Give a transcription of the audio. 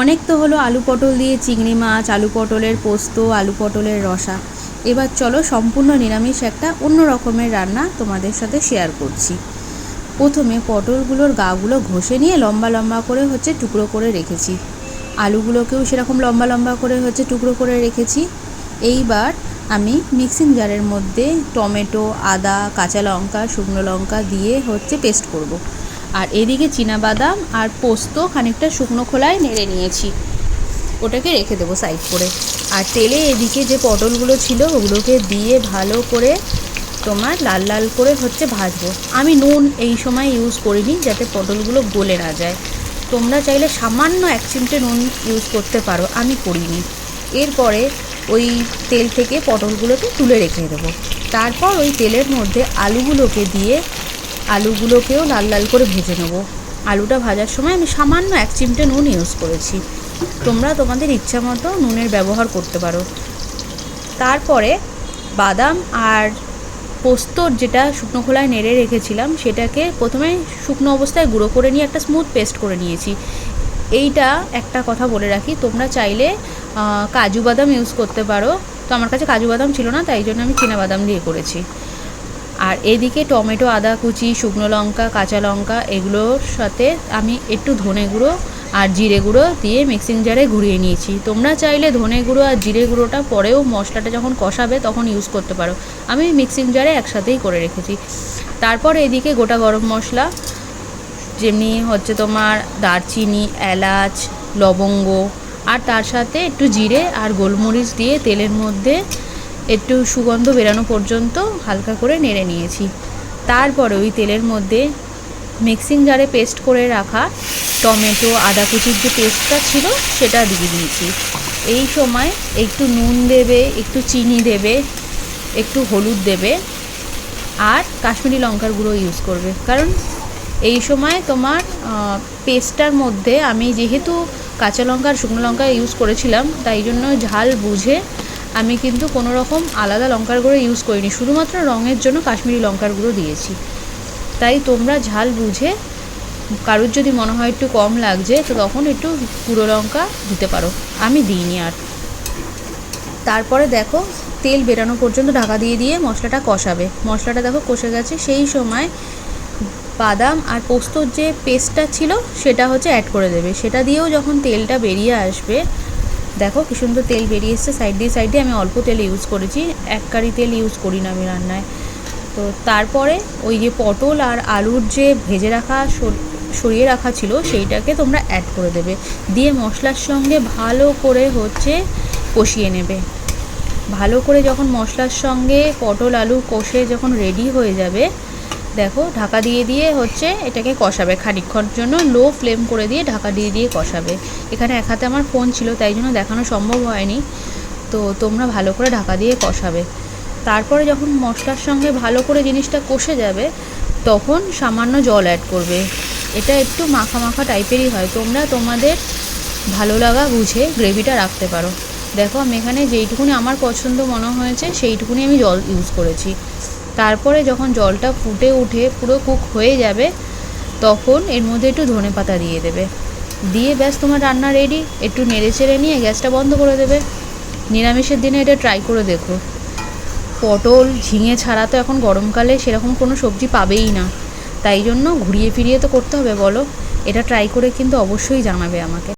অনেক তো হলো আলু পটল দিয়ে চিংড়ি মাছ, আলু পটলের পোস্ত, আলু পটলের রসা। এবার চলো সম্পূর্ণ নিরামিষ একটা অন্য রকমের রান্না তোমাদের সাথে শেয়ার করছি। প্রথমে পটলগুলোর গাগুলো ঘষে নিয়ে লম্বা লম্বা করে হচ্ছে টুকরো করে রেখেছি। আলুগুলোকেও সেরকম লম্বা লম্বা করে হচ্ছে টুকরো করে রেখেছি। এইবার আমি মিক্সিং জারের মধ্যে টমেটো, আদা, কাঁচা লঙ্কা, শুকনো লঙ্কা দিয়ে হচ্ছে পেস্ট করব। আর এদিকে বাদাম আর পোস্ত খানিকটা শুকনো খোলায় নেড়ে নিয়েছি। ওটাকে রেখে দেবো সাইড করে। আর তেলে এদিকে যে পটলগুলো ছিল, ওগুলোকে দিয়ে ভালো করে তোমার লাল লাল করে হচ্ছে ভাজবো। আমি নুন এই সময় ইউজ করিনি যাতে পটলগুলো গলে না যায়। তোমরা চাইলে সামান্য এক চিমটে নুন ইউজ করতে পারো, আমি করিনি। এরপরে ওই তেল থেকে পটলগুলোকে তুলে রেখে দেবো। তারপর ওই তেলের মধ্যে আলুগুলোকে দিয়ে আলুগুলোকেও লাল লাল করে ভেজে নেব। আলুটা ভাজার সময় আমি সামান্য এক চিমটে নুন ইউজ করেছি। তোমরা তোমাদের ইচ্ছা মতো নুনের ব্যবহার করতে পারো। তারপরে বাদাম আর পোস্তর যেটা শুকনো খোলায় নেড়ে রেখেছিলাম, সেটাকে প্রথমে শুকনো অবস্থায় গুঁড়ো করে নিয়ে একটা স্মুথ পেস্ট করে নিয়েছি। এইটা একটা কথা বলে রাখি, তোমরা চাইলে কাজু বাদাম ইউজ করতে পারো। তো আমার কাছে কাজু বাদাম ছিল না, তাই জন্য আমি বাদাম দিয়ে করেছি। আর এদিকে টমেটো, আদা কুচি, শুকনো লঙ্কা, কাঁচা লঙ্কা, এগুলোর সাথে আমি একটু ধনে গুঁড়ো আর জিরে গুঁড়ো দিয়ে মিক্সিং জারে ঘুরিয়ে নিয়েছি। তোমরা চাইলে ধনে গুঁড়ো আর জিরে গুঁড়োটা পরেও মশলাটা যখন কষাবে তখন ইউজ করতে পারো। আমি মিক্সিং জারে একসাথেই করে রেখেছি। তারপর এদিকে গোটা গরম মশলা, যেমনি হচ্ছে তোমার দারচিনি, এলাচ, লবঙ্গ, আর তার সাথে একটু জিরে আর গোলমরিচ দিয়ে তেলের মধ্যে একটু সুগন্ধ বেরানো পর্যন্ত হালকা করে নেড়ে নিয়েছি। তারপরে ওই তেলের মধ্যে মিক্সিং জারে পেস্ট করে রাখা টমেটো, আদা কুচির যে পেস্টটা ছিল, সেটা দিয়ে দিয়েছি। এই সময় একটু নুন দেবে, একটু চিনি দেবে, একটু হলুদ দেবে, আর কাশ্মীরি লঙ্কার গুঁড়ো ইউজ করবে। কারণ এই সময় তোমার পেস্টটার মধ্যে আমি যেহেতু কাঁচা লঙ্কা আর শুকনো লঙ্কা ইউজ করেছিলাম, তাই জন্য ঝাল বুঝে আমি কিন্তু কোনো রকম আলাদা লঙ্কার গুঁড়ো ইউজ করিনি, শুধুমাত্র রঙের জন্য কাশ্মীরি লঙ্কার গুঁড়ো দিয়েছি। তাই তোমরা ঝাল বুঝে, কারোর যদি মনে হয় একটু কম লাগছে, তো তখন একটু গুঁড়ো লঙ্কা দিতে পারো। আমি দিইনি আর। তারপরে দেখো, তেল বেরানো পর্যন্ত ঢাকা দিয়ে দিয়ে মশলাটা কষাবে। মশলাটা দেখো কষে গেছে, সেই সময় বাদাম আর পোস্তর যে পেস্টটা ছিল, সেটা হচ্ছে অ্যাড করে দেবে। সেটা দিয়েও যখন তেলটা বেরিয়ে আসবে দেখো কি সুন্দর তেল বেরিয়ে এসছে। সাইড দিয়ে সাইড দিয়ে আমি অল্প তেল ইউজ করেছি। এক কারি তেল ইউজ করি না আমি রান্নায়। তো তারপরে ওই যে পটল আর আলুর যে ভেজে রাখা সরিয়ে রাখা ছিল, সেইটাকে তোমরা অ্যাড করে দেবে। দিয়ে মশলার সঙ্গে ভালো করে হচ্ছে কষিয়ে নেবে। ভালো করে যখন মশলার সঙ্গে পটল, আলু কষে যখন রেডি হয়ে যাবে দেখো, ঢাকা দিয়ে দিয়ে হচ্ছে এটাকে কষাবে খানিক্ষণ জন্য লো ফ্লেম করে দিয়ে ঢাকা দিয়ে দিয়ে কষাবে। এখানে এক হাতে আমার ফোন ছিল, তাই জন্য দেখানো সম্ভব হয়নি। তো তোমরা ভালো করে ঢাকা দিয়ে কষাবে। তারপরে যখন মশলার সঙ্গে ভালো করে জিনিসটা কষে যাবে, তখন সামান্য জল অ্যাড করবে। এটা একটু মাখা মাখা টাইপেরই হয়। তোমরা তোমাদের ভালো লাগা বুঝে গ্রেভিটা রাখতে পারো। দেখো, আমি এখানে যেইটুকুনি আমার পছন্দ মনে হয়েছে, সেইটুকুনি আমি জল ইউজ করেছি। তারপরে যখন জলটা ফুটে উঠে পুরো কুক হয়ে যাবে, তখন এর মধ্যে একটু ধনে পাতা দিয়ে দেবে। দিয়ে ব্যাস তোমার রান্না রেডি একটু নেড়ে চেড়ে নিয়ে গ্যাসটা বন্ধ করে দেবে। নিরামিষের দিনে এটা ট্রাই করে দেখো। পটল, ঝিঙে ছাড়া তো এখন গরমকালে সেরকম কোনো সবজি পাবেই না। তাই জন্য ঘুরিয়ে ফিরিয়ে তো করতে হবে বলো। এটা ট্রাই করে কিন্তু অবশ্যই জানাবে আমাকে।